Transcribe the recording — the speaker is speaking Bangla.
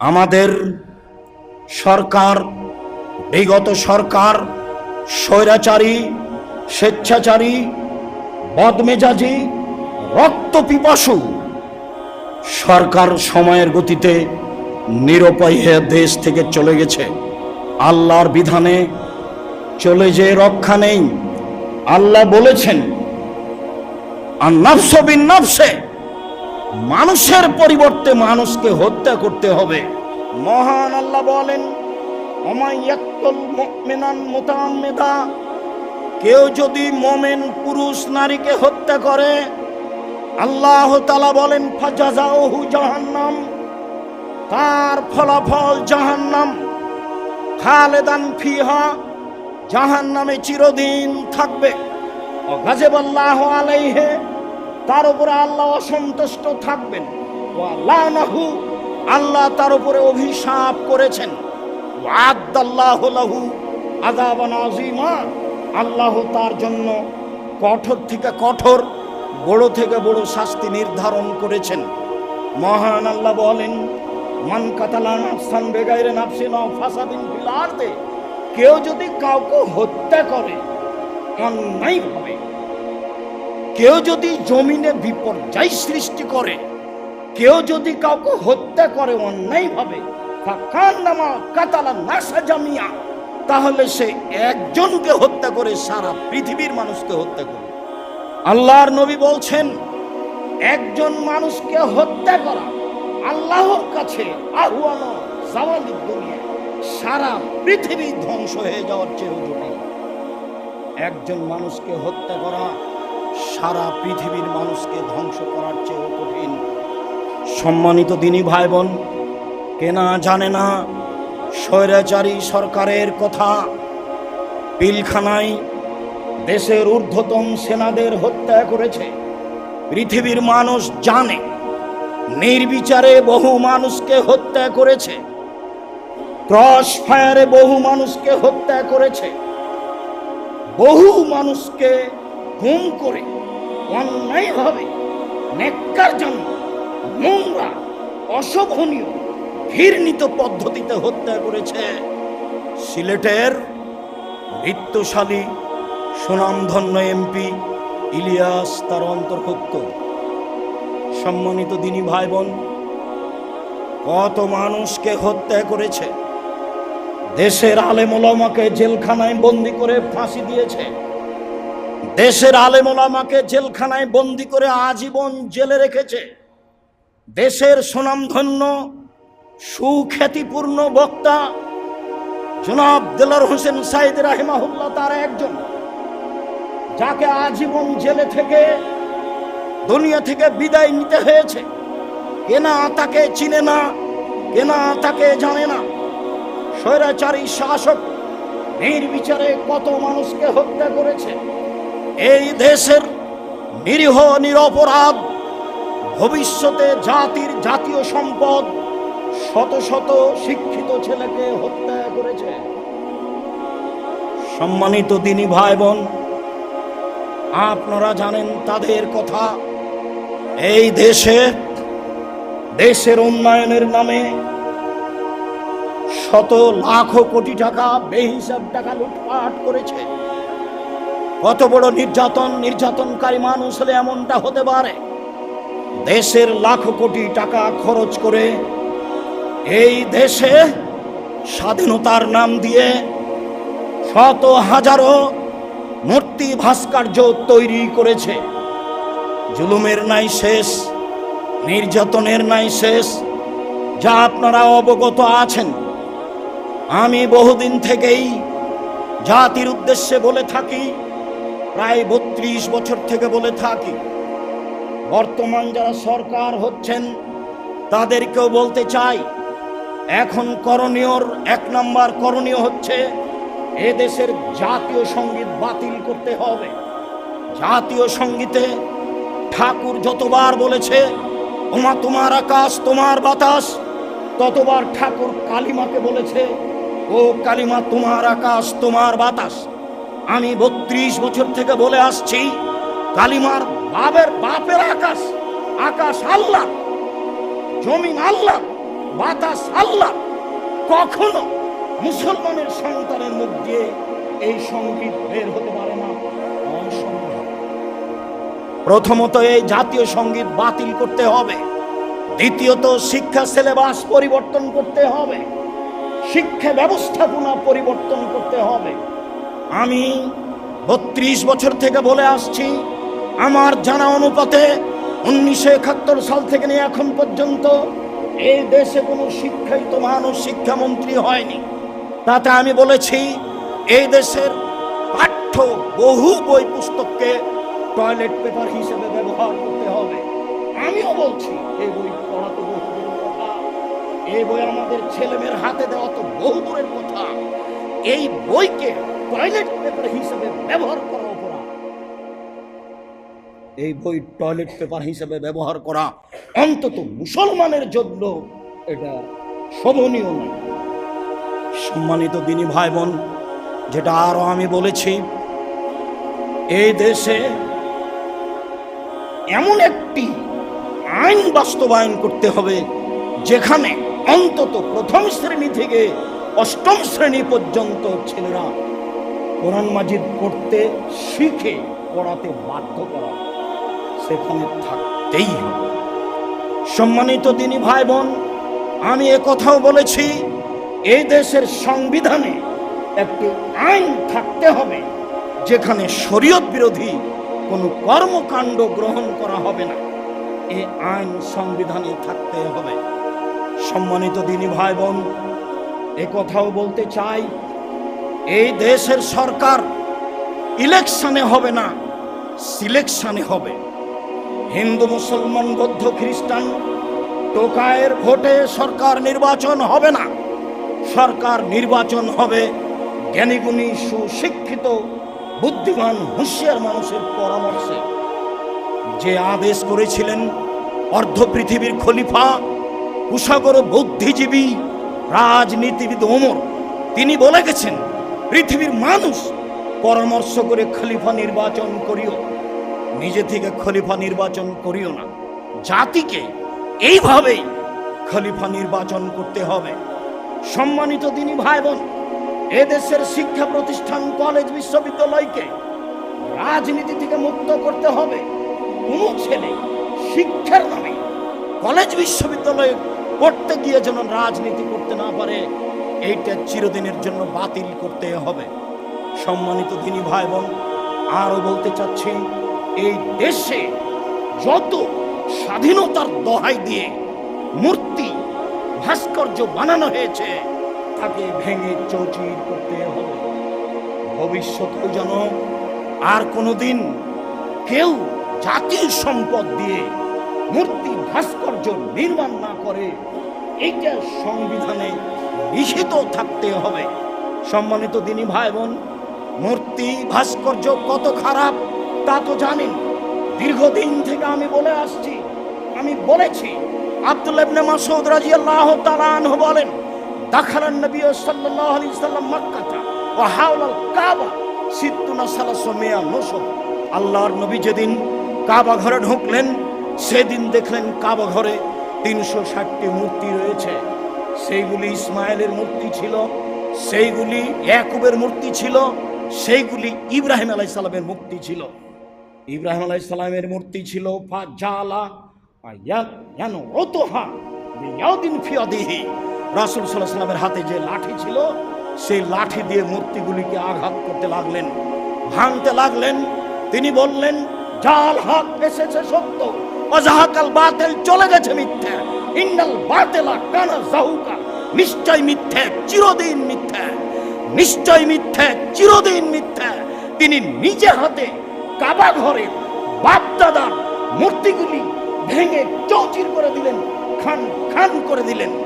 আমাদের সরকার, বিগত সরকার, স্বৈরাচারী, স্বেচ্ছাচারী, বদমেজাজি রক্ত পিপাসু সরকার সময়ের গতিতে নিরুপায় দেশ থেকে চলে গেছে। আল্লাহর বিধানে চলে যে রক্ষা নেই। আল্লাহ বলেছেন আর নফস বিন নফসে। মানুষের পরিবর্তে মানুষকে হত্যা করতে হবে। মহান আল্লাহ বলেন কেউ যদি মোমেন পুরুষ নারীকে হত্যা করে, আল্লাহ তালা বলেন জাহান্নাম তার ফলাফল জাহান্নাম। খালেদান ফিহা, জাহান্নামে চিরদিন থাকবে। গাজেবাল্লাহ আলাইহে তার উপরে আল্লাহ অসন্তুষ্ট থাকবেন। আল্লাহ তার উপরে অভিশাপ করেছেন। ওয়াদাল্লাহু লাহু, আযাবান আযীমা, আল্লাহ তার জন্য কঠোর থেকে কঠোর, বড় থেকে বড় শাস্তি নির্ধারণ করেছেন। মহান আল্লাহ বলেন, মান কাতালা নাফসান বেগাইরে নাফসিন ফাসাদিন ফিল কেউ যদি কাউকে হত্যা করে, অন্যায়ভাবে কেউ যদি জমিনে বিপর্যয় সৃষ্টি করে, কেউ যদি কাউকে হত্যা করে অন্যায়ভাবে জামিয়া, তাহলে সে একজনকে হত্যা করে সারা পৃথিবীর মানুষকে হত্যা করে আল্লাহর নবী বলছেন, একজন মানুষকে হত্যা করা আল্লাহর কাছে আহুয়ানো জাওয়ালি দুনিয়া। সারা পৃথিবী ধ্বংস হয়ে যাওয়ার চেয়ে জটিল। একজন মানুষকে হত্যা করা সারা পৃথিবীর মানুষকে ধ্বংস করার চেয়েও কঠিন। সম্মানিত দিনী ভাই বোন কেনা জানে না, স্বৈরাচারী সরকারের কথা, পিলখানায় দেশের ঊর্ধ্বতন সেনাদের হত্যা করেছে। পৃথিবীর মানুষ জানে, নির্বিচারে বহু মানুষকে হত্যা করেছে। ক্রস ফায়ারে বহু মানুষকে হত্যা করেছে। বহু মানুষকে গুম করে অন্যায়ভাবে নেককার জন্য নোংরা, অশোভনীয়, ঘৃণিত পদ্ধতিতে হত্যা করেছে। সিলেটের বৃত্তশালী সুনামধন্য এমপি ইলিয়াস তার অন্তর্ভুক্ত। সম্মানিত দিনী ভাই বোন কত মানুষকে হত্যা করেছে? দেশের আলেমোলামাকে জেলখানায় বন্দি করে ফাঁসি দিয়েছে। দেশের আলেমোলামাকে জেলখানায় বন্দি করে আজীবন জেলে রেখেছে। দেশের সুনামধন্য, সুখ্যাতিপূর্ণ বক্তা জনাব দেলার হোসেন সাইদ রাহিমাহুল্লাহ তার একজন, যাকে আজীবন জেলে থেকে, দুনিয়া থেকে বিদায় নিতে হয়েছে। কেনা তাকে চিনে না কেনা তাকে জানে না। স্বৈরাচারী শাসক, নির্বিচারে কত মানুষকে হত্যা করেছে। এই দেশের নিরীহ, নিরপরাধ, ভবিষ্যতে জাতির জাতীয় সম্পদ শত শত শিক্ষিত ছেলেকে হত্যা করেছে। সম্মানিত তিনি ভাই বোন আপনারা জানেন তাদের কথা। এই দেশে, দেশের উন্নয়নের নামে শত লাখ কোটি টাকা বেহিসাব টাকা লুটপাট করেছে। কত বড় নির্যাতন, নির্যাতনকারী মানুষ হলে এমনটা হতে পারে? দেশের লাখ কোটি টাকা খরচ করে এই দেশে স্বাধীনতার নাম দিয়ে শত হাজারো মূর্তি ভাস্কর্য তৈরি করেছে। জুলুমের নাই শেষ, নির্যাতনের নাই শেষ। যা আপনারা অবগত আছেন, আমি বহুদিন থেকেই জাতির উদ্দেশ্যে বলে থাকি প্রায় বত্রিশ বছর থেকে বলে থাকি, বর্তমান যারা সরকার হচ্ছেন, তাদেরকেও বলতে চাই, এখন করণীয়র এক নম্বর করণীয় হচ্ছে, এ দেশের জাতীয় সংগীত বাতিল করতে হবে। জাতীয় সঙ্গীতে ঠাকুর যতবার বলেছে, ওমা তোমার আকাশ, তোমার বাতাস, ততবার ঠাকুর কালিমাকে বলেছে, ও কালিমা তোমার আকাশ, তোমার বাতাস। আমি বত্রিশ বছর থেকে বলে আসছি, কালিমার বাবের বাপের আকাশ আকাশ আল্লাহ, জমিন আল্লাহ, বাতাস আল্লাহ। কখনো মুসলমানের সন্তানের মুখ দিয়ে এই সংগীত বের হতে পারে না প্রথমত এই জাতীয় সংগীত বাতিল করতে হবে। দ্বিতীয়ত শিক্ষা সিলেবাস পরিবর্তন করতে হবে। শিক্ষা ব্যবস্থাপনা পরিবর্তন করতে হবে। আমি বত্রিশ বছর থেকে বলে আসছি, আমার জানা অনুপাতে উনিশশো একাত্তর সাল থেকে নিয়ে এখন পর্যন্ত এই দেশে কোনো শিক্ষায়িত মানুষ, শিক্ষামন্ত্রী হয়নি। তাতে আমি বলেছি, এই দেশের পাঠ্য বহু বই পুস্তককে টয়লেট পেপার হিসেবে ব্যবহার করতে হবে। আমিও বলছি, এই বই পড়া তো বহু কথা। এই বই আমাদের ছেলেমেয়ের হাতে দেওয়া তো বহু দূরের কথা। এই বইকে টয়লেট পেপার হিসেবে ব্যবহার করা অপরাধ। এই বই টয়লেট পেপার হিসেবে ব্যবহার করা অন্তত মুসলমানের জন্য এটা শোভনীয় নয়। সম্মানিত দিনী ভাই বোন যেটা আরও আমি বলেছি, এই দেশে এমন একটি আইন বাস্তবায়ন করতে হবে, যেখানে অন্তত প্রথম শ্রেণি থেকে অষ্টম শ্রেণি পর্যন্ত ছেলেরা কোরআন মাজিদ পড়তে শিখে পড়াতে বাধ্য করা। সেখানে থাকতেই হবে। সম্মানিত দিনী ভাই বোন আমি কথাও বলেছি এই দেশের সংবিধানে একটি আইন থাকতে হবে, যেখানে শরীয়ত বিরোধী কোনো কর্মকাণ্ড গ্রহণ করা হবে না। এ আইন সংবিধানে থাকতে হবে। সম্মানিত দিনী ভাই বোন কথাও বলতে চাই এই দেশের সরকার ইলেকশনে হবে না, সিলেকশনে হবে। হিন্দু, মুসলমান, বৌদ্ধ, খ্রিস্টান, টোকায়ের ভোটে সরকার নির্বাচন হবে না। সরকার নির্বাচন হবে জ্ঞানীগুণী, সুশিক্ষিত, বুদ্ধিমান, হুঁশিয়ার মানুষের পরামর্শে। যে আদেশ করেছিলেন অর্ধ পৃথিবীর খলিফা কুশাগর বুদ্ধিজীবী, রাজনীতিবিদ ওমর, তিনি বলে গেছেন পৃথিবীর মানুষ পরামর্শ করে খলিফা নির্বাচন করিও। নিজে থেকে খলিফা নির্বাচন করিও না। জাতিকে এইভাবেই খলিফা নির্বাচন করতে হবে। সম্মানিত দিনী ভাই বোন এদেশের শিক্ষা প্রতিষ্ঠান কলেজ বিশ্ববিদ্যালয়কে রাজনীতি থেকে মুক্ত করতে হবে। কোনো ছেলে শিক্ষার নামে কলেজ বিশ্ববিদ্যালয়ে পড়তে গিয়ে যেন রাজনীতি করতে না পারে। এইটা চিরদিনের জন্য বাতিল করতে হবে। সম্মানিত দিনী ভাই বোন আরও বলতে চাচ্ছি, এই দেশে যত স্বাধীনতার দহাই দিয়ে মূর্তি, ভাস্কর্য বানানো হয়েছে, তাকে ভেঙে চৌচির করতে হবে। ভবিষ্যতেও যেন আর কোনোদিন কেউ জাতির সম্পদ দিয়ে মূর্তি, ভাস্কর্য নির্মাণ না করে, এইটা সংবিধানে নিষিদ্ধ থাকতে হবে। সম্মানিত দিনী ভাই বোন মূর্তি ভাস্কর্য কত খারাপ, তা তো জানেন দীর্ঘদিন থেকে আমি বলে আসছি, আমি বলেছি, আব্দুল্লাহ ইবনে মাসউদ রাদিয়াল্লাহু তাআলা বলেন নবী সাল্লাল্লাহু আলাইহি সাল্লাম ওয়া হাওলাল কাবা সালাসু মিয়া আল্লাহর নবী যেদিন কাবা ঘরে ঢুকলেন, সেদিন দেখলেন কাবা ঘরে তিনশো ষাটটি মূর্তি রয়েছে। সেইগুলি ইসমাইলের মূর্তি ছিল, সেইগুলি ইয়াকুবের মূর্তি ছিল, সেইগুলি ইব্রাহিম আলাইহিস সালামের মূর্তি ছিল। ইব্রাহিম আলাইহিস সালামের মূর্তি ছিল রাসূল সাল্লামের হাতে যে লাঠি ছিল, সেই লাঠি দিয়ে মূর্তিগুলিকে আঘাত করতে লাগলেন। ভাঙতে লাগলেন। তিনি বললেন, জাল হক এসেছে সত্য। অজাহাকাল বাতিল চলে গেছে মিথ্যা। ইন্নাল বাতেলা কানা জাহুকা। নিশ্চয় মিথ্যে, চিরদিন মিথ্যে। নিশ্চয় মিথ্যে, চিরদিন মিথ্যে। তিনি নিজে হাতে কাবা ঘরে বাপদাদার মূর্তিগুলি ভেঙে চৌচির করে দিলেন, খান খান করে দিলেন।